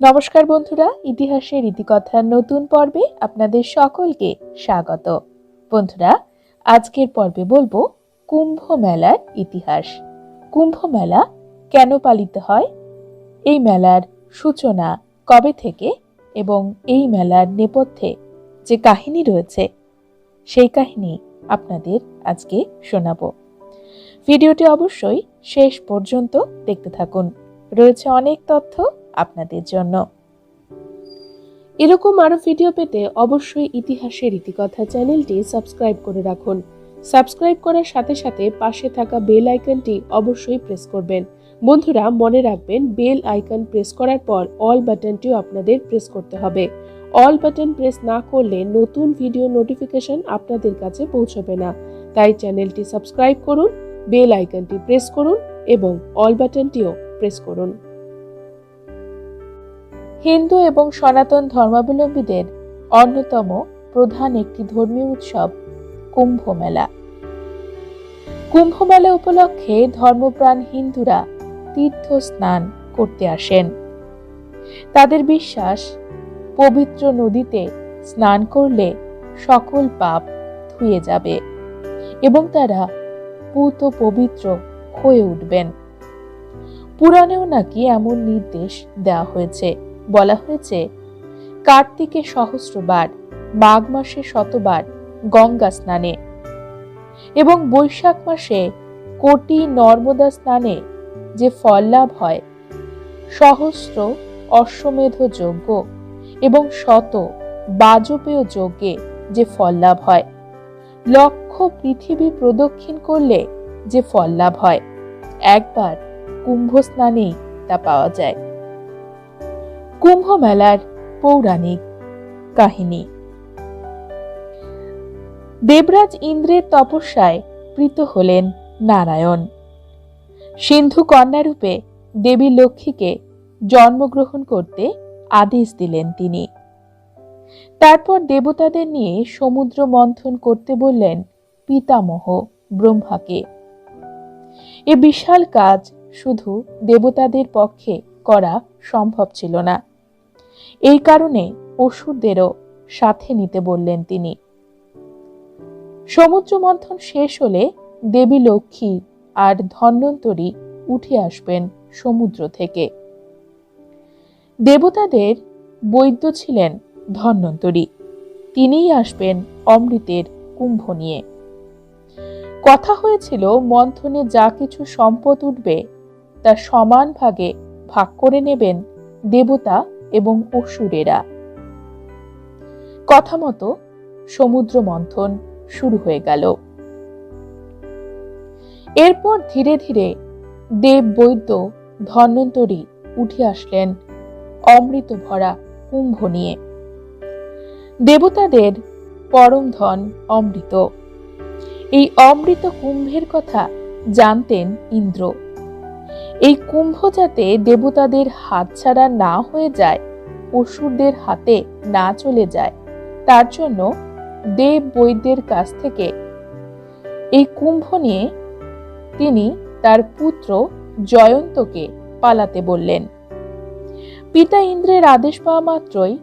নমস্কার বন্ধুরা, ইতিহাসের ইতিকথার নতুন পর্বে আপনাদের সকলকে স্বাগত। বন্ধুরা, আজকের পর্বে বলব কুম্ভ মেলার ইতিহাস। কুম্ভ মেলা কেন পালিত হয়? এই মেলার সূচনা কবে থেকে এবং এই মেলার নেপথ্যে যে কাহিনী রয়েছে, সেই কাহিনী আপনাদের আজকে শোনাবো। ভিডিওটি অবশ্যই শেষ পর্যন্ত দেখতে থাকুন। রয়েছে অনেক তথ্য আপনাদের জন্য। এরকম আরও ভিডিও পেতে অবশ্যই ইতিহাসের ইতিকথা চ্যানেলটি সাবস্ক্রাইব করে রাখুন। সাবস্ক্রাইব করার সাথে সাথে পাশে থাকা বেল আইকনটি অবশ্যই প্রেস করবেন। বন্ধুরা, মনে রাখবেন বেল আইকন প্রেস করার পর অল বাটনটিও আপনাদের প্রেস করতে হবে। অল বাটন প্রেস না করলে নতুন ভিডিও নোটিফিকেশন আপনাদের কাছে পৌঁছবে না। তাই চ্যানেলটি সাবস্ক্রাইব করুন বেল আইকনটি প্রেস করুন এবং অল বাটনটিও প্রেস করুন। হিন্দু এবং সনাতন ধর্মাবলম্বীদের অন্যতম প্রধান একটি ধর্মীয় উৎসব কুম্ভ মেলা কুম্ভ মেলা উপলক্ষে ধর্মপ্রাণ হিন্দুরা তীর্থ স্নান করতে আসেন। তাদের বিশ্বাস, পবিত্র নদীতে স্নান করলে সকল পাপ ধুয়ে যাবে এবং তারা পুত পবিত্র হয়ে উঠবেন। পুরাণেও নাকি এমন নির্দেশ দেওয়া হয়েছে। বলা হয়েছে কার্তিকে সহস্রবার, মাঘ মাসে শতবার গঙ্গা স্নানে এবং বৈশাখ মাসে কোটি নর্মদা স্নানে যে ফল লাভ হয়, সহস্র অশ্বমেধ যজ্ঞ এবং শত বাজপেয় যজ্ঞে যে ফল লাভ হয়, লক্ষ পৃথিবী প্রদক্ষিণ করলে যে ফল লাভ হয়, একবার কুম্ভ স্নানেই তা পাওয়া যায়। কুম্ভ মেলার পৌরাণিক কাহিনী। দেবরাজ ইন্দ্রের তপস্যায় প্রীত হলেন নারায়ণ। সিন্ধু কন্যারূপে দেবী লক্ষ্মীকে জন্মগ্রহণ করতে আদেশ দিলেন তিনি। তারপর দেবতাদের নিয়ে সমুদ্র মন্থন করতে বললেন পিতামহ ব্রহ্মাকে। এ বিশাল কাজ শুধু দেবতাদের পক্ষে করা সম্ভব ছিল না। এই কারণে অসুরদেরও সাথে নিতে বললেন তিনি। সমুদ্র মন্থন শেষ হলে দেবী লক্ষ্মী আর ধন্বন্তরী উঠে আসবেন সমুদ্র থেকে। দেবতাদের বৈদ্য ছিলেন ধন্বন্তরী। তিনিই আসবেন অমৃতের কুম্ভ নিয়ে। কথা হয়েছিল, মন্থনে যা কিছু সম্পদ উঠবে, তা সমান ভাগে ভাগ করে নেবেন দেবতা এবং অসুরেরা। কথা মতো সমুদ্র মন্থন শুরু হয়ে গেল। এরপর ধীরে ধীরে দেব বৈদ্য ধন্বন্তরী উঠে আসলেন অমৃত ভরা কুম্ভ নিয়ে। দেবতাদের পরম ধন অমৃত। এই অমৃত কুম্ভের কথা জানতেন ইন্দ্র। এই কুম্ভ যাতে দেবতাদের হাতছাড়া না হয়ে যায় অসুরদের হাতে না চলে যায়, তার জন্য দেব বৈদ্যের কাছ থেকে এই কুম্ভ নিয়ে তিনি তার পুত্র জয়ন্তকে পালাতে বললেন। পিতা ইন্দ্রের আদেশ পাওয়া মাত্রই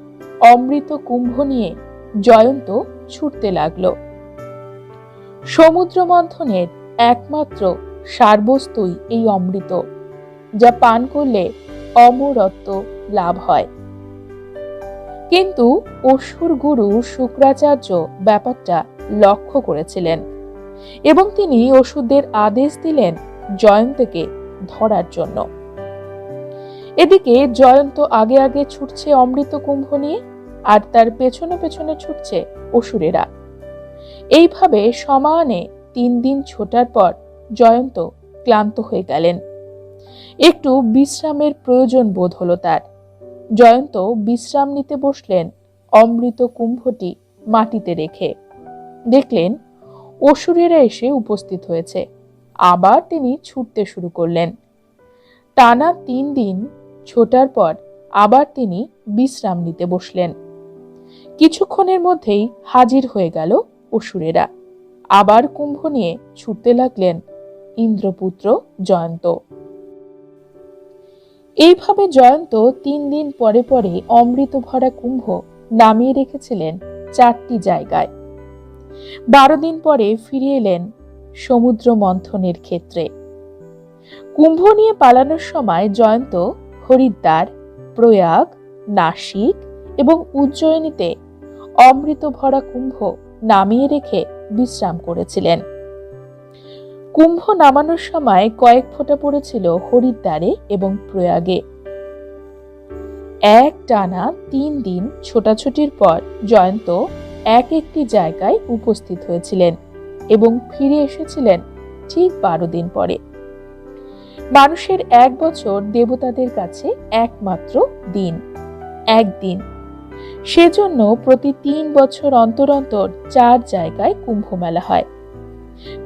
অমৃত কুম্ভ নিয়ে জয়ন্ত ছুটতে লাগল। সমুদ্র মন্থনের একমাত্র সারবস্তুই এই অমৃত। যা পান করলে অমরত্ব লাভ হয়। কিন্তু অসুর গুরু শুক্রাচার্য ব্যাপারটা লক্ষ্য করেছিলেন এবং তিনি ওষুধদের আদেশ দিলেন জয়ন্তকে ধরার জন্য। এদিকে জয়ন্ত আগে আগে ছুটছে অমৃত কুম্ভ নিয়ে আর তার পেছনে পেছনে ছুটছে অসুরেরা। এইভাবে সমানে তিন দিন ছোটার পর জয়ন্ত ক্লান্ত হয়ে গেলেন। একটু বিশ্রামের প্রয়োজন বোধ হলো তার। জয়ন্ত বিশ্রাম নিতে বসলেন অমৃত কুম্ভটি মাটিতে রেখে। দেখলেন অসুরেরা এসে উপস্থিত হয়েছে। আবার তিনি ছুটতে শুরু করলেন। টানা তিন দিন ছোটার পর আবার তিনি বিশ্রাম নিতে বসলেন। কিছুক্ষণের মধ্যেই হাজির হয়ে গেল অসুরেরা। আবার কুম্ভ নিয়ে ছুটতে লাগলেন ইন্দ্রপুত্র জয়ন্ত। এইভাবে জয়ন্ত তিন দিন পরে পরে অমৃত ভরা কুম্ভ নামিয়ে রেখেছিলেন চারটি জায়গায়। বারো দিন পরে ফিরে এলেন সমুদ্র মন্থনের ক্ষেত্রে। কুম্ভ নিয়ে পালানোর সময় জয়ন্ত, হরিদ্বার, প্রয়াগ, নাসিক এবং উজ্জয়িনীতে অমৃত ভরা কুম্ভ নামিয়ে রেখে বিশ্রাম করেছিলেন। কুম্ভ নামানোর সময় কয়েক ফোঁটা পড়েছিল হরিদ্বারে এবং প্রয়াগে। এক টানা তিন দিন ছোটাছুটির পর জয়ন্ত এক একটি জায়গায় উপস্থিত হয়েছিলেন এবং ফিরে এসেছিলেন ঠিক বারো দিন পরে। মানুষের এক বছর দেবতাদের কাছে একমাত্র দিন, একদিন। সেজন্য প্রতি তিন বছর অন্তর অন্তর চার জায়গায় কুম্ভ মেলা হয়।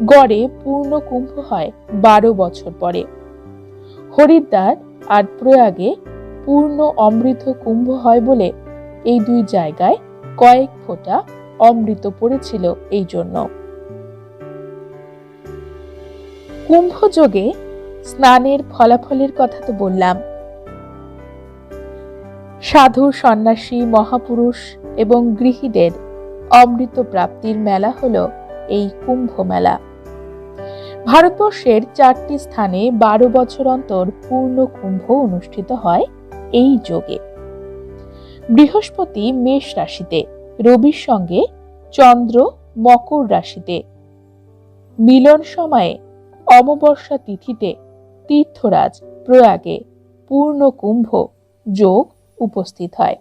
গড়ে পূর্ণ কুম্ভ হয় বারো বছর পরে। হরিদ্বার আর প্রয়াগে পূর্ণ অমৃত কুম্ভ হয় বলে এই দুই জায়গায় কয়েক ফোঁটা অমৃত পড়েছিল এই জন্য। কুম্ভযোগে স্নানের ফলাফলের কথা তো বললাম। সাধু, সন্ন্যাসী, মহাপুরুষ এবং গৃহীদের অমৃত প্রাপ্তির মেলা হল এই কুম্ভ মেলা ভারতবর্ষের চারটি স্থানে বারো বছর অন্তর পূর্ণ কুম্ভ অনুষ্ঠিত হয় এই যোগে। বৃহস্পতি মেষ রাশিতে, রবির সঙ্গে চন্দ্র মকর রাশিতে। মিলন সময়ে, অমাবস্যা তিথিতে, তীর্থরাজ প্রয়াগে পূর্ণ কুম্ভ যোগ উপস্থিত হয়।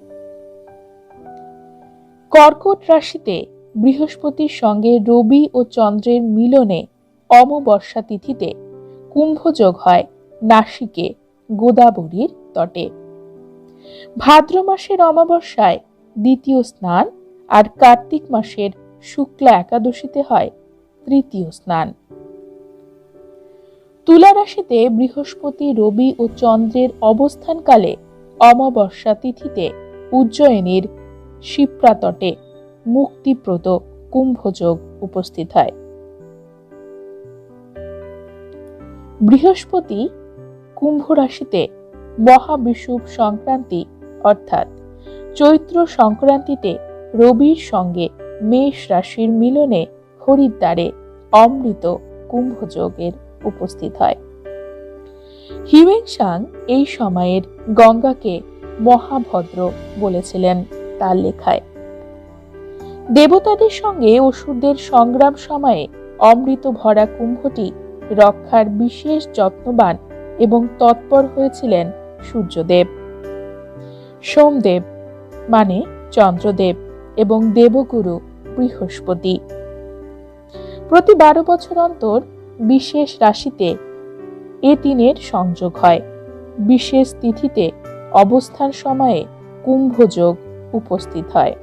কর্কট রাশিতে বৃহস্পতির সঙ্গে রবি ও চন্দ্রের মিলনে অমাবস্যা তিথিতে কুম্ভযোগ হয় নাসিকে গোদাবরীর তটে। ভাদ্র মাসের অমাবস্যায় দ্বিতীয় স্নান আর কার্তিক মাসের শুক্লা একাদশীতে হয় তৃতীয় স্নান। তুলা রাশিতে বৃহস্পতি, রবি ও চন্দ্রের অবস্থানকালে অমাবস্যা তিথিতে উজ্জয়িনীর শিপ্রাতটে মুক্তিপ্রদ কুম্ভযোগ উপস্থিত হয়। বৃহস্পতি কুম্ভ রাশিতে মহাবিষুব সংক্রান্তি, অর্থাৎ চৈত্র সংক্রান্তিতে রবির সঙ্গে মেষ রাশির মিলনে হরিদ্বারে অমৃত কুম্ভযোগের উপস্থিত হয়। হিউয়েংসাং এই সময়ের গঙ্গাকে মহাভদ্র বলেছিলেন তার লেখায়। দেবতাদের সঙ্গে অসুরদের সংগ্রাম সময়ে অমৃত ভরা কুম্ভটি রক্ষার বিশেষ যত্নবান এবং তৎপর হয়েছিলেন সূর্যদেব। সোমদেব মানে চন্দ্রদেব এবং দেবগুরু বৃহস্পতি। প্রতি বারো বছর অন্তর বিশেষ রাশিতে এ তিনের সংযোগ হয়। বিশেষ তিথিতে অবস্থান সময়ে কুম্ভযোগ উপস্থিত হয়।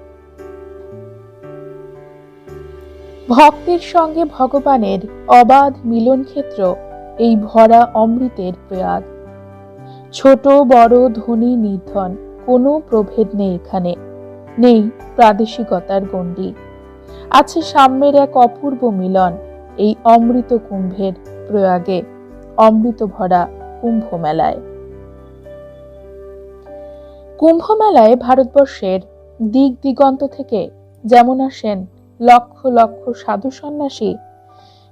ভক্তের সঙ্গে ভগবানের অবাধ মিলন ক্ষেত্র এই ভরা অমৃতের প্রয়াগ। ছোট, বড়, ধনী, নির্ধন, কোনো প্রভেদ নেই এখানে। নেই প্রাদেশিকতার গণ্ডি। আছে সাম্যের এক অপূর্ব মিলন, এই অমৃত কুম্ভের প্রয়াগে, অমৃত ভরা কুম্ভ মেলায় কুম্ভ মেলায় ভারতবর্ষের দিক দিগন্ত থেকে যেমন আসেন লক্ষ লক্ষ সাধু সন্ন্যাসী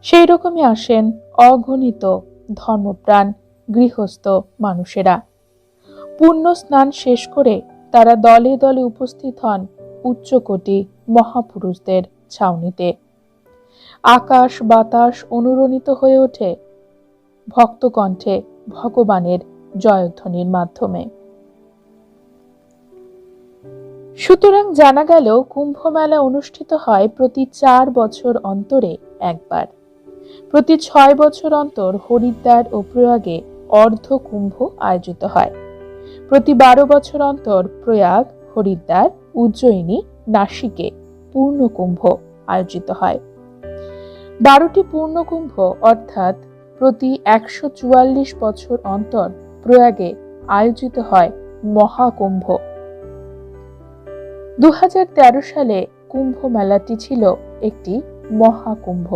সেই রকমই আসেন অগণিত ধর্মপ্রাণ গৃহস্থ মানুষেরা। পুণ্য স্নান শেষ করে তারা দলে দলে উপস্থিত হন উচ্চকোটি মহাপুরুষদের ছাউনিতে। আকাশ বাতাস অনুরণিত হয়ে ওঠে ভক্তকণ্ঠে ভগবানের জয়ধ্বনির মাধ্যমে। সুতরাং জানা গেল কুম্ভ মেলা অনুষ্ঠিত হয় প্রতি চার বছর অন্তরে একবার। প্রতি ছয় বছর অন্তর হরিদ্বার ও প্রয়াগে অর্ধ কুম্ভ আয়োজিত হয়। প্রতি বারো বছর অন্তর প্রয়াগ, হরিদ্বার, উজ্জয়িনী, নাসিকে পূর্ণকুম্ভ আয়োজিত হয়। বারোটি পূর্ণকুম্ভ অর্থাৎ প্রতি একশো চুয়াল্লিশ বছর অন্তর প্রয়াগে আয়োজিত হয় মহাকুম্ভ। দু হাজার তেরো সালে কুম্ভ মেলাটি ছিল একটি মহাকুম্ভ।